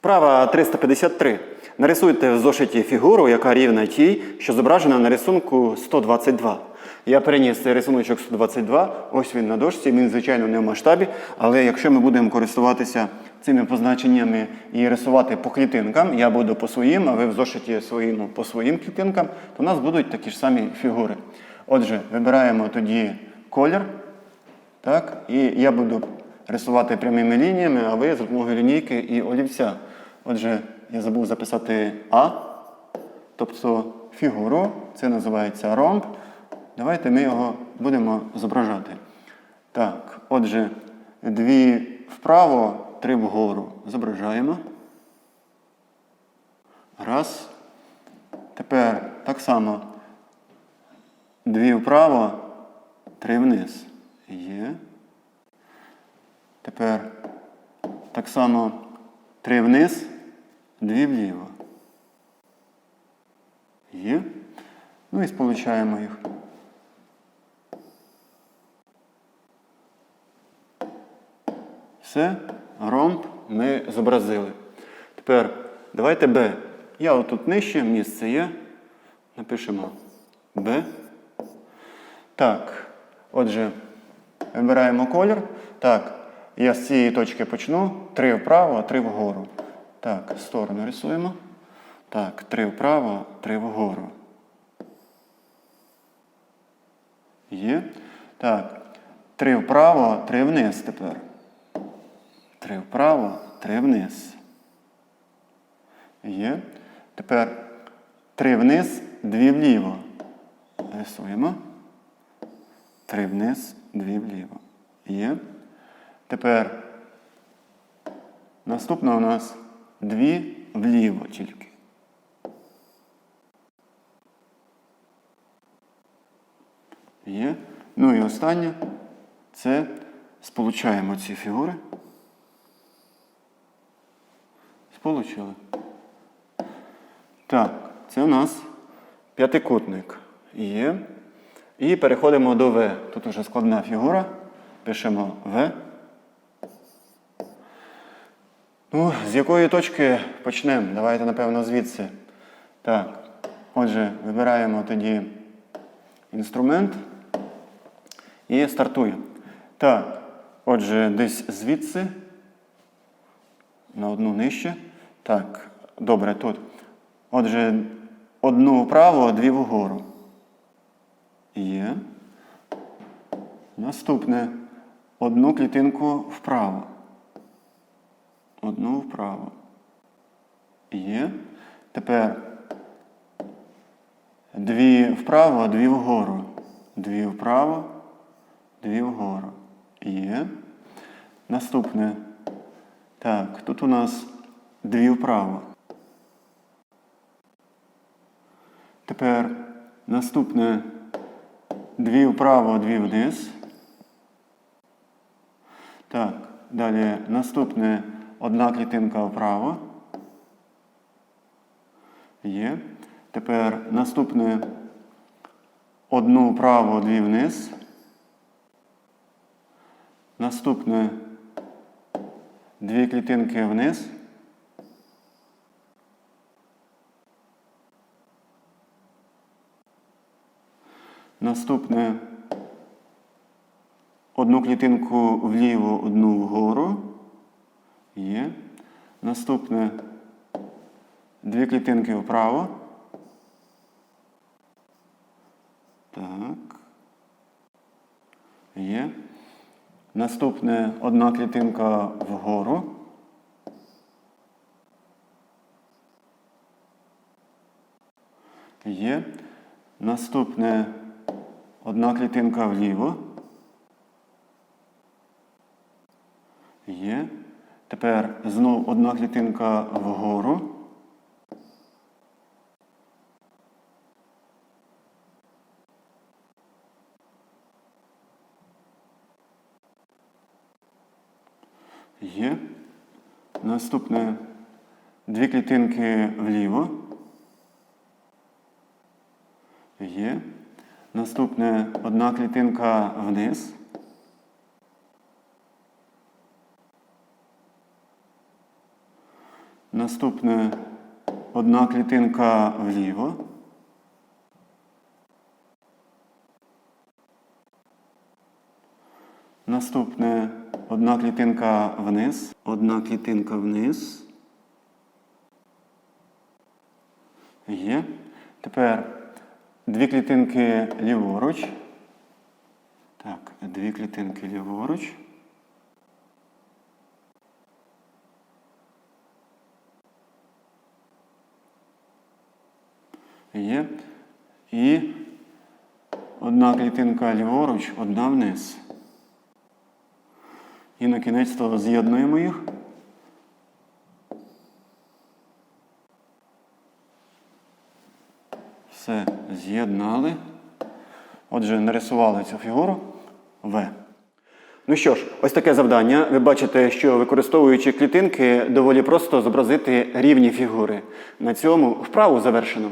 Вправа 353. Нарисуйте в зошиті фігуру, яка рівна тій, що зображена на рисунку 122. Я переніс цей рисуночок 122, ось він на дошці, він, звичайно, не в масштабі, але якщо ми будемо користуватися цими позначеннями і рисувати по клітинкам, я буду по своїм, а ви в зошиті своїм по своїм клітинкам, то у нас будуть такі ж самі фігури. Отже, вибираємо тоді колір. Так? І я буду рисувати прямими лініями, а ви за допомогою лінійки і олівця. Отже, я забув записати А, тобто фігуру, це називається ромб. Давайте ми його будемо зображати. Так, отже, дві вправо, три вгору. Зображаємо. Раз. Тепер так само. Дві вправо, три вниз. Є. Тепер так само три вниз, дві вліво. Є. Ну і сполучаємо їх. Все, ромб ми зобразили. Тепер давайте Б. Я отут нижче, місце є. Напишемо Б. Так, отже, вибираємо колір. Так, я з цієї точки почну. Три вправо, три вгору. Так, сторону рисуємо. Так, три вправо, три вгору. Є. Так. Три вправо, три вниз тепер. Три вправо, три вниз. Є. Тепер три вниз, дві вліво. Рисуємо. Три вниз, дві вліво. Є. Тепер наступна у нас дві вліво тільки. Є. Ну і останнє це сполучаємо ці фігури. Сполучили. Так, це у нас п'ятикутник. Є. І переходимо до В. Тут уже складна фігура. Пишемо В. Ну, з якої точки почнемо? Давайте, напевно, звідси. Так. Отже, вибираємо тоді інструмент і стартуємо. Так. Отже, десь звідси. На одну нижче. Так, добре, тут. Отже, одну вправо, дві вгору. Є. Наступне. Одну клітинку вправо. Одну вправо. Є. Тепер дві вправо, дві вгору. Дві вправо, дві вгору. Є. Наступне. Так, тут у нас дві вправо. Тепер наступне дві вправо, дві вниз. Так, далі наступне одна клітинка вправо. Є. Тепер наступне одну вправо, дві вниз. Наступне дві клітинки вниз. Наступне одну клітинку вліво, одну вгору. Є. Наступне дві клітинки вправо. Так. Є. Наступне одна клітинка вгору. Є. Наступне одна клітинка вліво. Є. Тепер знову одна клітинка вгору. Є. Наступне дві клітинки вліво. Є. Наступне одна клітинка вниз. Наступне одна клітинка вліво. Наступне одна клітинка вниз. Одна клітинка вниз. Є. Тепер дві клітинки ліворуч. Так, дві клітинки ліворуч. Є. І одна клітинка ліворуч, одна вниз. І на кінець того з'єднуємо їх. Все з'єднали. Отже, нарисували цю фігуру В. Ну що ж, ось таке завдання. Ви бачите, що використовуючи клітинки, доволі просто зобразити рівні фігури. На цьому вправу завершено.